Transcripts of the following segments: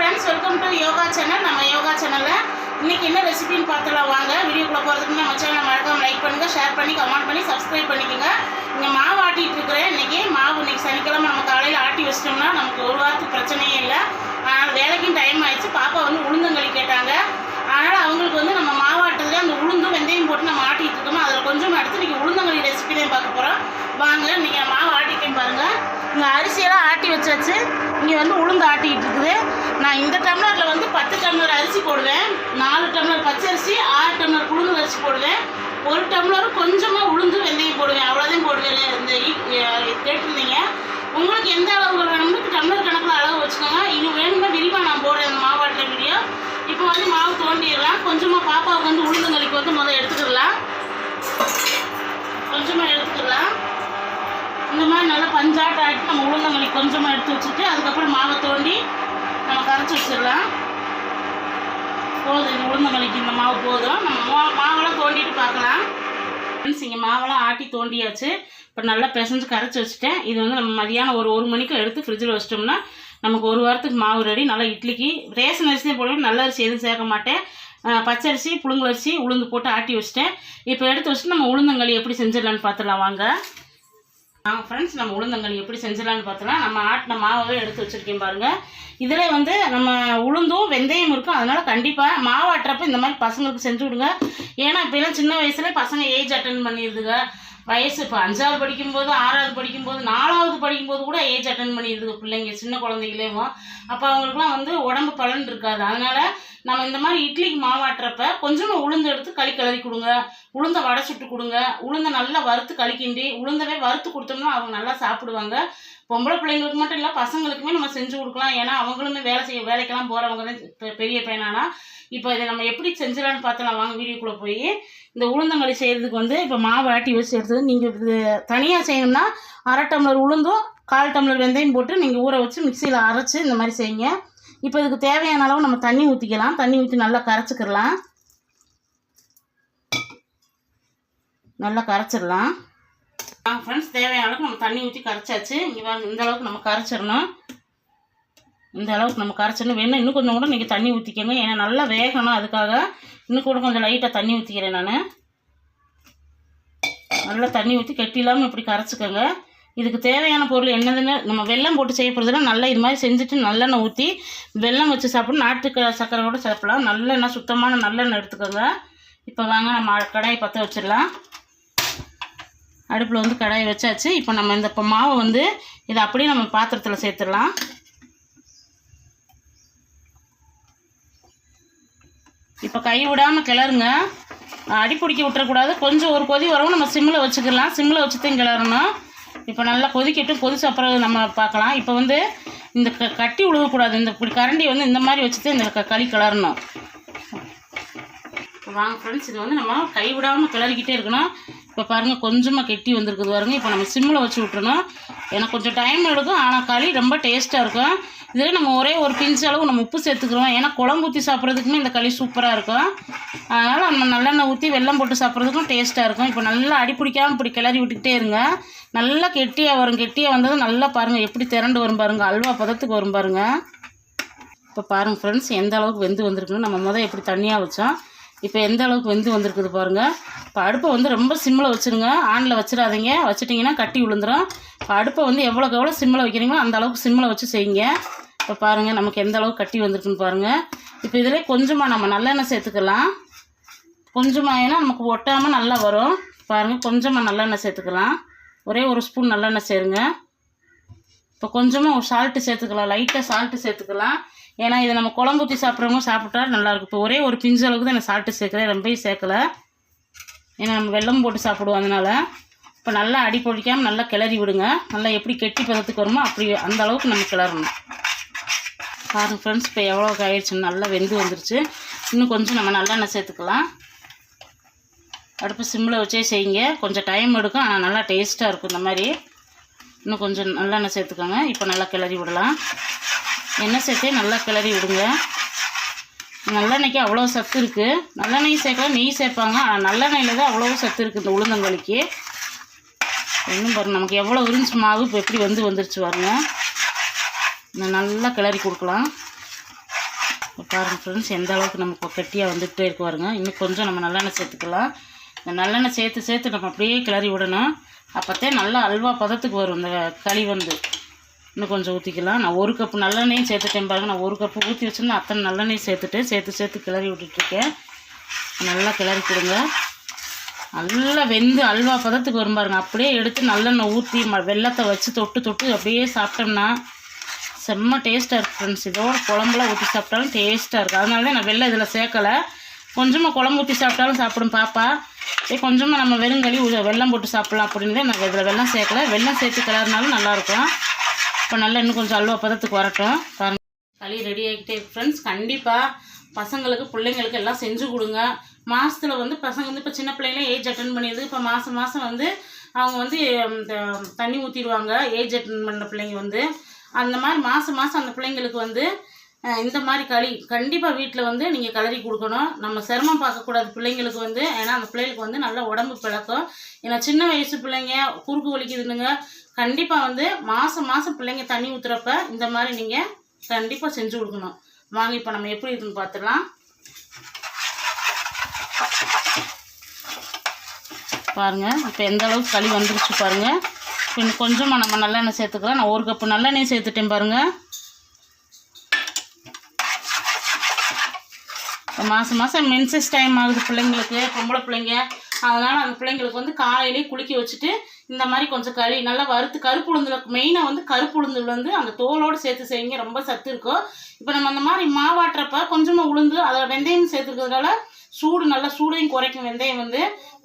Friends welcome to yoga channel நம்ம யோகா சேனலில் இன்னைக்கு என்ன ரெசிபின்னு பார்த்துலாம் வாங்க வீடியோக்குள்ளே போகிறதுக்கு நம்ம சேனலை மறக்காம லைக் பண்ணுங்கள் ஷேர் பண்ணி கமெண்ட் பண்ணி சப்ஸ்கிரைப் பண்ணிக்கோங்க. இங்கே மாவு ஆட்டிகிட்டு இருக்கிறேன். இன்னைக்கு மாவு இன்னைக்கு சனிக்கிழமை நம்ம காலையில் ஆட்டி வச்சிட்டோம்னா நமக்கு ஒரு வாரத்துக்கு பிரச்சனையே இல்லை. ஆனால் வேலைக்கும் டைம் ஆயிடுச்சு. பாப்பா வந்து உளுந்தங்களி கேட்டாங்க. அதனால் அவங்களுக்கு வந்து நம்ம மாவாட்டத்தில் அந்த உளுந்தும் வெந்தயம் போட்டு நம்ம ஆட்டிகிட்டு இருக்கோம் அதில் கொஞ்சம் எடுத்து இன்றைக்கி உளுந்தங்களி ரெசிபி தான் பார்க்க போகிறோம் வாங்க நீங்கள் மாவு ஆட்டிட்டேன் பாருங்கள் இங்கே அரிசியெல்லாம் ஆட்டி வச்சாச்சு. இங்கே வந்து உளுந்து ஆட்டிக்கிட்டு இருக்குது. நான் இந்த டம்ளரில் வந்து பத்து டம்ளர் அரிசி போடுவேன். நாலு டம்ளர் பச்சரிசி ஆறு டம்ளர் உளுந்து அரிசி போடுவேன் ஒரு டம்ளர் கொஞ்சமாக உளுந்து வெந்தயம் போடுவேன் அவ்வளோதான் போடுவேன் இந்த ஈ- அஹ் கேட்டிருந்தீங்க உங்களுக்கு எந்த அளவு வேணும்னு டம்ளர் கணக்கில் அளவு வச்சுக்கோங்க இது வேணும்னா விரிவாக நான் போடுறேன் அந்த மாவாட்டுற வீடியோ இப்போ வந்து மாவு தோண்டிடலாம் கொஞ்சமாக பாப்பாவுக்கு வந்து உளுந்தங்களிக்கு வந்து முதல்ல எடுத்துக்கிடலாம் கொஞ்சமாக எடுத்துக்கலாம் இந்த மாதிரி நல்லா பஞ்சாட்டம் ஆகிட்டு நம்ம உளுந்தங்களி கொஞ்சமாக எடுத்து வச்சுட்டு அதுக்கப்புறம் மாவை தோண்டி நம்ம கரைச்சி வச்சிடலாம். போதும் இந்த உளுந்தங்களிக்கு இந்த மாவு போதும். நம்ம மா- மாவெல்லாம் தோண்டிட்டு பார்க்கலாம். ஃப்ரெண்ட்ஸ் இங்கே மாவெல்லாம் ஆட்டி தோண்டியாச்சு. இப்போ நல்லா பிசைஞ்சு கரைச்சி வச்சுட்டேன். இது வந்து நம்ம மதியானம் ஒரு ஒரு மணிக்கு எடுத்து ஃப்ரிட்ஜில் வச்சிட்டோம்னா நமக்கு ஒரு வாரத்துக்கு மாவு ரெடி நல்லா இட்லிக்கு ரேஷன் அரிசியும் தான் போடுவேன் நல்ல அரிசி எதுவும் சேர்க்க மாட்டேன். பச்சரிசி புழுங்கலரிசி உளுந்து போட்டு ஆட்டி வச்சிட்டேன். இப்போ எடுத்து வச்சுட்டு நம்ம உளுந்தங்களி எப்படி செஞ்சிடலான்னு பார்த்துடலாம். வாங்க. ஆ ஃப்ரெண்ட்ஸ் நம்ம உளுந்தங்களி எப்படி செஞ்சிடலான்னு பார்த்தோம்னா நம்ம ஆட்டின மாவை எடுத்து வச்சுருக்கேன் பாருங்கள் இதில் வந்து நம்ம உளுந்தும் வெந்தயம் இருக்கும். அதனால் கண்டிப்பாக மாவாட்டுறப்ப இந்த மாதிரி பசங்களுக்கு செஞ்சு விடுங்க ஏன்னா இப்போலாம் சின்ன வயசுல பசங்க ஏஜ் அட்டன் பண்ணிடுதுங்க. வயசு இப்போ அஞ்சாவது படிக்கும்போது ஆறாவது படிக்கும்போது நாலாவது படிக்கும்போது கூட ஏஜ் அட்டன் பண்ணிடுது பிள்ளைங்க சின்ன குழந்தைகளேவும் அப்போ அவங்களுக்குலாம் வந்து உடம்பு பலன் இருக்காது. அதனால் நம்ம இந்த மாதிரி இட்லிக்கு மாவாட்டுறப்ப கொஞ்சமாக உளுந்து எடுத்து களி கிளறி கொடுங்க. உளுந்தை வடை சுட்டு கொடுங்க. உளுந்தை நல்லா வறுத்து களிக்கிண்டி உளுந்தவே வறுத்து கொடுத்தோம்னா அவங்க நல்லா சாப்பிடுவாங்க. பொம்பளை பிள்ளைங்களுக்கு மட்டும் இல்லை பசங்களுக்குமே நம்ம செஞ்சு கொடுக்கலாம். ஏன்னா அவங்களுமே வேலை செய்ய வேலைக்கெல்லாம் போகிறவங்க தான் பெரிய பையனானா இப்போ இதை நம்ம எப்படி செஞ்சிடலான்னு பார்த்தலாம் வாங்க வீடியோக்குள்ளே போய் இந்த உளுந்தங்களி செய்கிறதுக்கு வந்து இப்போ மாவு ஆட்டி வச்சு எடுத்தது. நீங்கள் இது தனியாக செய்யணும்னா அரை டம்ளர் உளுந்தும் கால் டம்ளர் வெந்தயம் போட்டு நீங்கள் ஊற வச்சு மிக்சியில் அரைச்சி இந்த மாதிரி செய்யுங்க. இப்போ இதுக்கு தேவையான அளவு நம்ம தண்ணி ஊற்றிக்கலாம் தண்ணி ஊற்றி நல்லா கரைச்சிக்கிடலாம் நல்லா கரைச்சிடலாம். ஆ ஃப்ரெண்ட்ஸ் தேவையான அளவுக்கு நம்ம தண்ணி ஊற்றி கரைச்சாச்சு. இங்கே இந்த அளவுக்கு நம்ம கரைச்சிடணும். இந்த அளவுக்கு நம்ம கரைச்சிடணும். வேணும் இன்னும் கொஞ்சம் கூட நீங்கள் தண்ணி ஊற்றிக்கோங்க ஏன்னா நல்லா வேகணும் அதுக்காக. இன்னும் கூட கொஞ்சம் லைட்டாக தண்ணி ஊற்றிக்கிறேன் நான். நல்லா தண்ணி ஊற்றி கெட்டி இல்லாமல் இப்படி கரைச்சிக்கோங்க. இதுக்கு தேவையான பொருள் என்னதுன்னு நம்ம வெல்லம் போட்டு செய்ய போகிறதுனா நல்லா இது மாதிரி செஞ்சுட்டு நல்லெண்ணெய் ஊற்றி வெல்லம் வச்சு சாப்பிடணும். நாட்டு சக்கரை கூட சாப்பிடலாம். நல்லெண்ணெய் சுத்தமான நல்லெண்ணெய் எடுத்துக்கோங்க. இப்போ வாங்க நம்ம கடாயை பற்ற வச்சிடலாம். அடுப்பில் வந்து கடாயை வச்சாச்சு. இப்போ நம்ம இந்த இப்போ மாவை வந்து இதை அப்படியே நம்ம பாத்திரத்தில் சேர்த்துடலாம். இப்போ கை விடாமல் கிளறுங்க. அடி பிடிக்க விட்டுறக்கூடாது. கொஞ்சம் ஒரு கொதி வரவும் நம்ம சிம்மில் வச்சுக்கலாம். சிம்மில் வச்சு தான் கிளறணும். இப்போ நல்லா கொதிக்கட்டும். கொதிச்ச அப்புறம் நம்ம பார்க்கலாம். இப்போ வந்து இந்த க கட்டி விழுகக்கூடாது இந்த இப்படி கரண்டி வந்து இந்த மாதிரி வச்சுட்டு இந்த க- களி கிளறணும். வாங்க ஃப்ரெண்ட்ஸ் இது வந்து நம்ம கைவிடாமல் கிளறிக்கிட்டே இருக்கணும். இப்போ பாருங்கள் கொஞ்சமாக கெட்டி வந்திருக்குது பாருங்கள் இப்போ நம்ம சிம்மில் வச்சு விட்டுறணும். எனக்கு கொஞ்சம் டைம் எடுக்கும் ஆனால் களி ரொம்ப டேஸ்ட்டாக இருக்கும். இதில் நம்ம ஒரே ஒரு பிஞ்சு அளவு நம்ம உப்பு சேர்த்துக்கிறோம். ஏன்னா குழம்பு ஊற்றி சாப்பிட்றதுக்குமே இந்த களி சூப்பராக இருக்கும். அதனால் நம்ம நல்லெண்ணெய் ஊற்றி வெள்ளம் போட்டு சாப்பிட்றதுக்கும் டேஸ்ட்டாக இருக்கும். இப்போ நல்லா அடி பிடிக்காமல் இப்படி கிளறி விட்டுக்கிட்டே இருங்க. நல்லா கெட்டியாக வரும். கெட்டியாக வந்ததும் நல்லா பாருங்கள் எப்படி திரண்டு வரும் பாருங்கள் அல்வா பதத்துக்கு வரும் பாருங்கள் இப்போ பாருங்கள் ஃப்ரெண்ட்ஸ் எந்த அளவுக்கு வெந்து வந்திருக்குன்னு நம்ம முதல் எப்படி தண்ணியாக வச்சோம். இப்போ எந்த அளவுக்கு வெந்து வந்திருக்குது பாருங்கள் இப்போ அடுப்பை வந்து ரொம்ப சிம்மில் வச்சுருங்க. ஆனில் வச்சிடாதீங்க. வச்சுட்டிங்கன்னா கட்டி விழுந்துடும் இப்போ அடுப்பை வந்து எவ்வளோக்கு எவ்வளோ சிம்மில் வைக்கிறீங்களோ அந்த அளவுக்கு சிம்மில் வச்சு செய்யுங்க. இப்போ பாருங்கள் நமக்கு எந்த அளவுக்கு கட்டி வந்திருக்குன்னு பாருங்கள் இப்போ இதிலே கொஞ்சமாக நம்ம நல்லெண்ணெய் சேர்த்துக்கலாம். கொஞ்சமாக ஏன்னா நமக்கு ஒட்டாமல் நல்லா வரும். பாருங்கள் கொஞ்சமாக நல்லெண்ணெய் சேர்த்துக்கலாம். ஒரே ஒரு ஸ்பூன் நல்லெண்ணெய் சேருங்க. இப்போ கொஞ்சமாக ஒரு சால்ட்டு சேர்த்துக்கலாம். லைட்டாக சால்ட்டு சேர்த்துக்கலாம். ஏன்னா இதை நம்ம குழம்பு ஊற்றி சாப்பிட்றவங்க சாப்பிட்டா நல்லாயிருக்கும். இப்போ ஒரே ஒரு பிஞ்சு அளவுக்கு தான் நான் சால்ட்டு சேர்க்குறேன் ரொம்பவும் சேர்க்கல. ஏன்னா நம்ம வெல்லம் போட்டு சாப்பிடுவோம் அதனால். இப்போ நல்லா அடி பொழிக்காமல் நல்லா கிளறி விடுங்க. நல்லா எப்படி கெட்டி பதத்துக்கு வருமோ அப்படி அந்த அளவுக்கு நம்ம கிளறணும். பாருங்க ஃப்ரெண்ட்ஸ் இப்போ எவ்வளோ ஆயிடுச்சு? நல்லா வெந்து வந்துருச்சு. இன்னும் கொஞ்சம் நம்ம நல்லெண்ணெய் சேர்த்துக்கலாம். அடுப்பு சிம்மில் வச்சே செய்யுங்க. கொஞ்சம் டைம் எடுக்கும் ஆனால் நல்லா டேஸ்ட்டாக இருக்கும் இந்த மாதிரி. இன்னும் கொஞ்சம் நல்லெண்ணெய் சேர்த்துக்கோங்க. இப்போ நல்லா கிளறி விடலாம். எண்ணெய் சேர்த்தே நல்லா கிளறி விடுங்க. நல்லெண்ணெய்க்கு அவ்வளோ சத்து இருக்குது நல்லெண்ணெய் சேர்க்கலாம் நெய் சேர்ப்பாங்க. ஆனால் நல்லெண்ணெயில் தான் அவ்வளோ சத்து இருக்குது இந்த உளுந்தங்களுக்கு. இன்னும் பாருங்க நமக்கு எவ்வளோ உறிஞ்சி மாவு இப்போ எப்படி வந்து வந்துருச்சு பாருங்க. நல்லா கிளறி கொடுக்கலாம். பாருங்கள் ஃப்ரெண்ட்ஸ் எந்த அளவுக்கு நமக்கு கட்டியாக வந்துகிட்டே இருக்கு பாருங்க. இன்னும் கொஞ்சம் நம்ம நல்லெண்ணெய் சேர்த்துக்கலாம். இந்த நல்லெண்ணெய் சேர்த்து சேர்த்து நம்ம அப்படியே கிளறி விடணும். அப்போத்தே நல்லா அல்வா பதத்துக்கு வரும் இந்த களி வந்து. இன்னும் கொஞ்சம் ஊற்றிக்கலாம் நான் ஒரு கப்பு நல்லெண்ணெயும் சேர்த்துட்டேன் பாருங்கள் நான் ஒரு கப்பு ஊற்றி வச்சுருந்தேன். அத்தனை நல்லெண்ணெயும் சேர்த்துட்டு சேர்த்து சேர்த்து கிளறி விட்டுட்ருக்கேன். நல்லா கிளறி கொடுங்க. நல்லா வெந்து அல்வா பதத்துக்கு வரும் பாருங்க. அப்படியே எடுத்து நல்லெண்ணெய் ஊற்றி ம வெள்ளத்தை வச்சு தொட்டு தொட்டு அப்படியே சாப்பிட்டோம்னா செம்ம டேஸ்ட்டாக இருக்குது ஃப்ரெண்ட்ஸ் இதோட குழம்புலாம் ஊற்றி சாப்பிட்டாலும் டேஸ்ட்டாக இருக்குது அதனால தான் நான் வெள்ளம் இதில் சேர்க்கலை. கொஞ்சமாக குழம்பு ஊற்றி சாப்பிட்டாலும் சாப்பிடும் பாப்பா. சரி கொஞ்சமாக நம்ம வெறுங்கழி வெள்ளம் வெல்லம் போட்டு சாப்பிட்லாம் அப்படின்னு தான் நான் இதில் வெள்ளம் சேர்க்கல. வெல்லம் சேர்த்து கிளறினாலும் நல்லாயிருக்கும் இப்போ நல்லா இன்னும் கொஞ்சம் அல்வா பதத்துக்கு வரட்டும். பாருங்க. களி ரெடி ஆகிட்டே ஃப்ரெண்ட்ஸ் கண்டிப்பாக பசங்களுக்கு பிள்ளைங்களுக்கு எல்லாம் செஞ்சு கொடுங்க. மாதத்தில் வந்து பசங்க வந்து இப்போ சின்ன பிள்ளைங்களே ஏஜ் அட்டன் பண்ணிடுது. இப்போ மாதம் மாதம் வந்து அவங்க வந்து தண்ணி ஊற்றிடுவாங்க ஏஜ் அட்டன் பண்ண பிள்ளைங்க வந்து. அந்த மாதிரி மாதம் மாதம் அந்த பிள்ளைங்களுக்கு வந்து இந்த மாதிரி களி கண்டிப்பாக வீட்டில் வந்து நீங்கள் கலரி கொடுக்கணும். நம்ம சிரமம் பார்க்கக்கூடாது பிள்ளைங்களுக்கு வந்து. ஏன்னா அந்த பிள்ளைகளுக்கு வந்து நல்ல உடம்பு பிழக்கும் ஏன்னா சின்ன வயசு பிள்ளைங்க குறுக்கு வலிக்குதுனுங்க கண்டிப்பாக வந்து மாதம் மாதம் பிள்ளைங்க தண்ணி ஊற்றுறப்ப இந்த மாதிரி நீங்கள் கண்டிப்பாக செஞ்சு கொடுக்கணும். வாங்க இப்போ நம்ம எப்படி இருக்குன்னு பார்த்துடலாம் பாருங்கள் இப்போ எந்த அளவுக்கு களி வந்துருச்சு பாருங்கள் இன்னும் கொஞ்சமாக நம்ம நல்லெண்ணெய் சேர்த்துக்கலாம். நான் ஒரு கப்பு நல்லெண்ணெய் சேர்த்துட்டேன் பாருங்கள் இப்போ மாதம் மாதம் மென்சஸ் டைம் ஆகுது பிள்ளைங்களுக்கு பொம்பளை பிள்ளைங்க. அதனால் அந்த பிள்ளைங்களுக்கு வந்து காலையிலேயே குளிக்க வச்சுட்டு இந்த மாதிரி கொஞ்சம் களி நல்லா வறுத்து கருப்பு உளுந்துல மெயினாக வந்து கருப்பு உளுந்துல வந்து அந்த தோலோடு சேர்த்து செய்யுங்க. ரொம்ப சத்து இருக்கும். இப்போ நம்ம அந்த மாதிரி மாவாட்டுறப்ப கொஞ்சமாக உளுந்து அதில் வெந்தயம் சேர்த்துக்கிறதுனால சூடு நல்லா சூடையும் குறைக்கும் வெந்தயம் வந்து.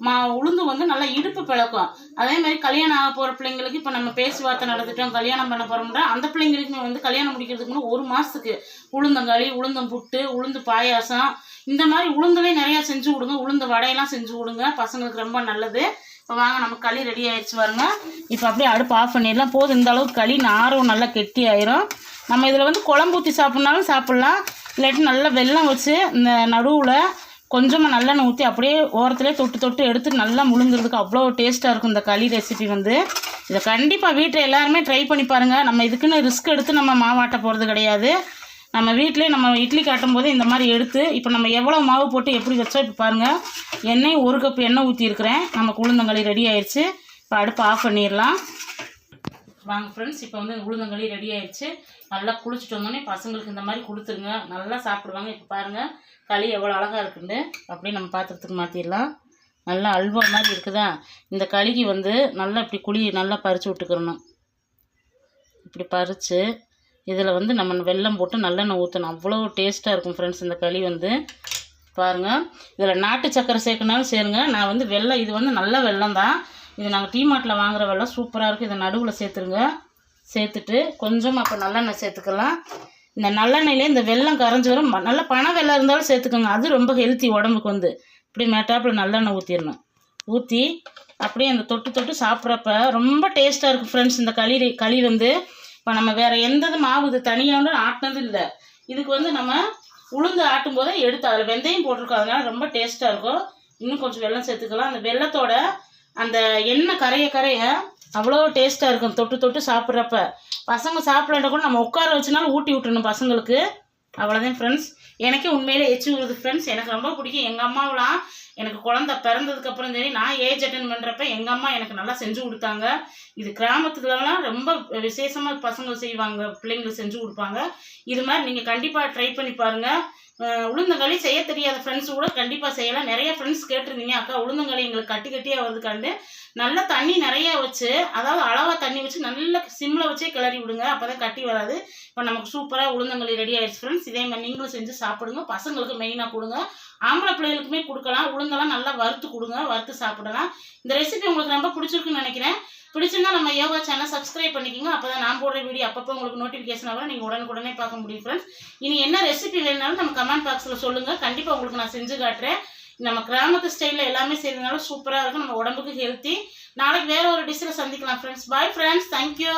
மா உளுந்து வந்து நல்லா இடுப்பு பிளக்கும். அதே மாதிரி கல்யாணம் ஆக போகிற பிள்ளைங்களுக்கு இப்போ நம்ம பேச்சுவார்த்தை நடத்திட்டோம் கல்யாணம் பண்ண போகிறோம்னா அந்த பிள்ளைங்களுக்குமே வந்து கல்யாணம் முடிக்கிறதுக்கு முன்னாடி ஒரு மாதத்துக்கு உளுந்தங்களி உளுந்தம் புட்டு உளுந்து பாயாசம். இந்த மாதிரி உளுந்துலேயும் நிறையா செஞ்சு விடுங்க உளுந்து வடையெல்லாம் செஞ்சு விடுங்க பசங்களுக்கு ரொம்ப நல்லது. இப்போ வாங்க நம்ம களி ரெடி ஆயிடுச்சு பாருங்க. இப்போ அப்படியே அடுப்பு ஆஃப் பண்ணிடலாம். போதும் இந்த அளவுக்கு களி நாரும் நல்லா கெட்டி ஆயிரும். நம்ம இதில் வந்து குழம்பு ஊற்றி சாப்பிட்னாலும் சாப்பிட்லாம். இல்லாட்டி நல்லா வெல்லம் வச்சு இந்த நடுவில் கொஞ்சமாக நல்லெண்ணெய் ஊற்றி அப்படியே ஓரத்துலேயே தொட்டு தொட்டு எடுத்து நல்லா முழுங்குறதுக்கு அவ்வளோ டேஸ்ட்டாக இருக்கும் இந்த களி ரெசிபி வந்து. இதை கண்டிப்பாக வீட்டில் எல்லாருமே ட்ரை பண்ணி பாருங்கள் நம்ம இதுக்குன்னு ரிஸ்க் எடுத்து நம்ம மாவாட்ட போகிறது கிடையாது. நம்ம வீட்டிலே நம்ம இட்லி காட்டும் போது இந்த மாதிரி எடுத்து இப்போ நம்ம எவ்வளோ மாவு போட்டு எப்படி வச்சோம் இப்போ பாருங்கள் எண்ணெய் ஒரு கப் எண்ணெய் ஊற்றிருக்கிறேன் நம்ம உளுந்தங்களி ரெடி ஆயிடுச்சு இப்போ அடுப்பு ஆஃப் பண்ணிடலாம். வாங்க ஃப்ரெண்ட்ஸ் இப்போ வந்து உளுந்தங்களி ரெடி ஆயிடுச்சு நல்லா குளிச்சுட்டு வந்தோடனே பசங்களுக்கு இந்த மாதிரி கொடுத்துருங்க. நல்லா சாப்பிடுவாங்க. இப்போ பாருங்கள் களி எவ்வளோ அழகாக இருக்குன்னு. அப்படியே நம்ம பாத்திரத்துக்கு மாற்றிடலாம் நல்லா அல்வா மாதிரி இருக்குதா? இந்த களிக்கு வந்து நல்லா இப்படி குழி நல்லா பறித்து விட்டுக்கிறணும். இப்படி பறித்து இதில் வந்து நம்ம வெல்லம் போட்டு நல்லெண்ணெய் ஊற்றணும். அவ்வளோ டேஸ்ட்டாக இருக்கும் ஃப்ரெண்ட்ஸ் இந்த களி வந்து. பாருங்கள் இதில் நாட்டு சக்கரை சேர்க்கனாலும் சேருங்க. நான் வந்து வெள்ளம் இது வந்து நல்ல வெல்லம் தான். இது நாங்கள் டீ மார்ட்டில் வெள்ளம் சூப்பராக இருக்குது இதை நடுவில் சேர்த்துருங்க. சேர்த்துட்டு கொஞ்சமாக அப்போ நல்லெண்ணெய் சேர்த்துக்கலாம். இந்த நல்லெண்ணெயிலே இந்த வெல்லம் கரைஞ்சி வரும். நல்ல பனை வெள்ளம் இருந்தாலும் சேர்த்துக்கோங்க. அது ரொம்ப ஹெல்த்தி உடம்புக்கு வந்து. இப்படி மேட்டாப்பில் நல்லெண்ணெய் ஊற்றிடணும் ஊற்றி அப்படியே அந்த தொட்டு தொட்டு சாப்பிட்றப்ப ரொம்ப டேஸ்ட்டாக இருக்குது ஃப்ரெண்ட்ஸ் இந்த களி களி வந்து. இப்போ நம்ம வேறு எந்த மாவு இது தனியாக ஆட்டினது இல்லை. இதுக்கு வந்து நம்ம உளுந்து ஆட்டும் போதே எடுத்து அதில் வெந்தயம் போட்டிருக்கோம். அதனால் ரொம்ப டேஸ்ட்டாக இருக்கும். இன்னும் கொஞ்சம் வெல்லம் சேர்த்துக்கலாம். அந்த வெல்லத்தோட அந்த எண்ணெய் கரைய கரைய அவ்வளோ டேஸ்ட்டாக இருக்கும். தொட்டு தொட்டு சாப்பிட்றப்ப. பசங்க சாப்பிடலன்னா கூட நம்ம உட்கார வச்சுனாலும் ஊட்டி விட்டுணும் பசங்களுக்கு. அவ்வளோதான் ஃப்ரெண்ட்ஸ் எனக்கே உண்மையிலே எச்சு விடுது ஃப்ரெண்ட்ஸ் எனக்கு ரொம்ப பிடிக்கும். எங்கள் அம்மாவெலாம் எனக்கு குழந்த பிறந்ததுக்கு அப்புறம் சரி நான் ஏஜ் அட்டன் பண்ணுறப்ப எங்கள் அம்மா எனக்கு நல்லா செஞ்சு கொடுத்தாங்க. இது கிராமத்துலலாம் ரொம்ப விசேஷமாக பசங்க செய்வாங்க பிள்ளைங்களுக்கு செஞ்சு கொடுப்பாங்க. இது மாதிரி நீங்கள் கண்டிப்பாக ட்ரை பண்ணி பாருங்கள் உளுந்தங்களி செய்ய தெரியாத ஃப்ரெண்ட்ஸ் கூட கண்டிப்பாக செய்யலாம். நிறைய ஃப்ரெண்ட்ஸ் கேட்டிருந்தீங்க அக்கா உளுந்தங்களி எங்களுக்கு கட்டி கட்டியாக வருதுக்காண்டு நல்ல தண்ணி நிறைய வச்சு அதாவது அளவாக தண்ணி வச்சு நல்ல சிம்மில் வச்சே கிளறி விடுங்க. அப்போ தான் கட்டி வராது. இப்போ நமக்கு சூப்பராக உளுந்தங்களி ரெடி ஆயிடுச்சு ஃப்ரெண்ட்ஸ் இதே மாதிரி நீங்களும் செஞ்சு சாப்பிடுங்க. பசங்களுக்கு மெயினாக கொடுங்க. ஆம்பளை பிள்ளைகளுக்குமே கொடுக்கலாம். உளுந்தெல்லாம் நல்லா வறுத்து கொடுங்க வறுத்து சாப்பிடலாம். இந்த ரெசிபி உங்களுக்கு ரொம்ப பிடிச்சிருக்குன்னு நினைக்கிறேன். பிடிச்சிருந்தா நம்ம யோகா சேனல் சப்ஸ்கிரைப் பண்ணிக்கோங்க. அப்போ தான் நான் போடுற வீடியோ அப்பப்போ உங்களுக்கு நோட்டிஃபிகேஷன் வரும். நீங்கள் உடனுக்குடனே பார்க்க முடியும் ஃப்ரெண்ட்ஸ் இனி என்ன ரெசிபி வேணாலும் நம்ம கமெண்ட் பாக்ஸில் சொல்லுங்கள் கண்டிப்பாக உங்களுக்கு நான் செஞ்சு காட்டுறேன். நம்ம கிராமத்து ஸ்டைலில் எல்லாமே செய்யறதுனால சூப்பராக இருக்கும். நம்ம உடம்புக்கு ஹெல்த்தி நாளைக்கு வேறு ஒரு டிஷ்ஷில் சந்திக்கலாம் ஃப்ரெண்ட்ஸ் பாய் ஃப்ரெண்ட்ஸ் தேங்க்யூ